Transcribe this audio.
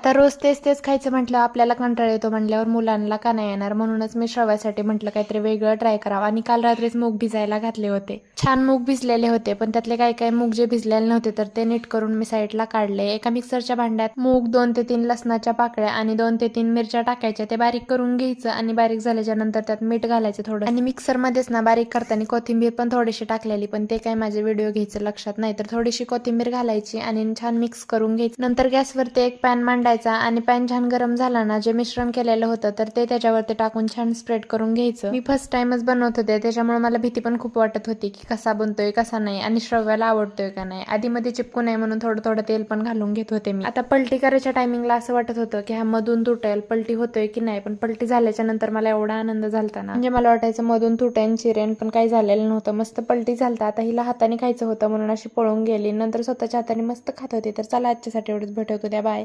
आता रोज तेच तेच खायचं म्हटलं आपल्याला कंटाळा येतो म्हटल्यावर मुलांना का नाही येणार? म्हणूनच मी श्रवासाठी म्हटलं काहीतरी वेगळं ट्राय करावं. आणि काल रात्रीच मूग भिजायला घातले होते. छान मूग भिजलेले होते पण त्यातले काही काही मूग जे भिजलेले नव्हते तर ते नीट करून मी साईडला काढले. एका मिक्सरच्या भांड्यात मूग दोन ते तीन लसणाच्या पाकळ्या आणि दोन ते तीन मिरच्या टाकायच्या. ते बारीक करून घ्यायचं आणि बारीक झाल्याच्यानंतर त्यात मीठ घालायचं थोडं आणि मिक्सरमध्येच ना बारीक करताना कोथिंबीर पण थोडीशी टाकलेली पण ते काही माझे व्हिडिओ घ्यायचं लक्षात नाही. तर थोडीशी कोथिंबीर घालायची आणि छान मिक्स करून घ्यायची. नंतर गॅसवरती एक पॅन मांडायचा आणि पॅन छान गरम झाला ना जे मिश्रण केलेलं होतं तर ते त्याच्यावरती टाकून छान स्प्रेड करून घ्यायचं. मी फर्स्ट टाइमच बनवत होते त्याच्यामुळे मला भीती पण खूप वाटत होती की कसा बनतोय कसा नाही आणि श्रव्याला आवडतोय का नाही. आधी मध्ये चिपकू नये म्हणून थोडं थोडं तेल पण घालून घेत होते मी. आता पलटी करायच्या टायमिंगला असं वाटत होतं की हा मधून तुटेल पलटी होतोय की नाही पण पलटी झाल्याच्यानंतर मला एवढा आनंद झालता ना. म्हणजे मला वाटायचं मधून तुटेन चिरेन पण काही झालेलं नव्हतं. मस्त पलटी झालता. आता हिला हाताने खायचं होतं म्हणून अशी पळून गेली. नंतर स्वतःच्या हाताने मस्त खात होते. तर चला आजच्यासाठी एवढंच. भेटवतो द्या बाय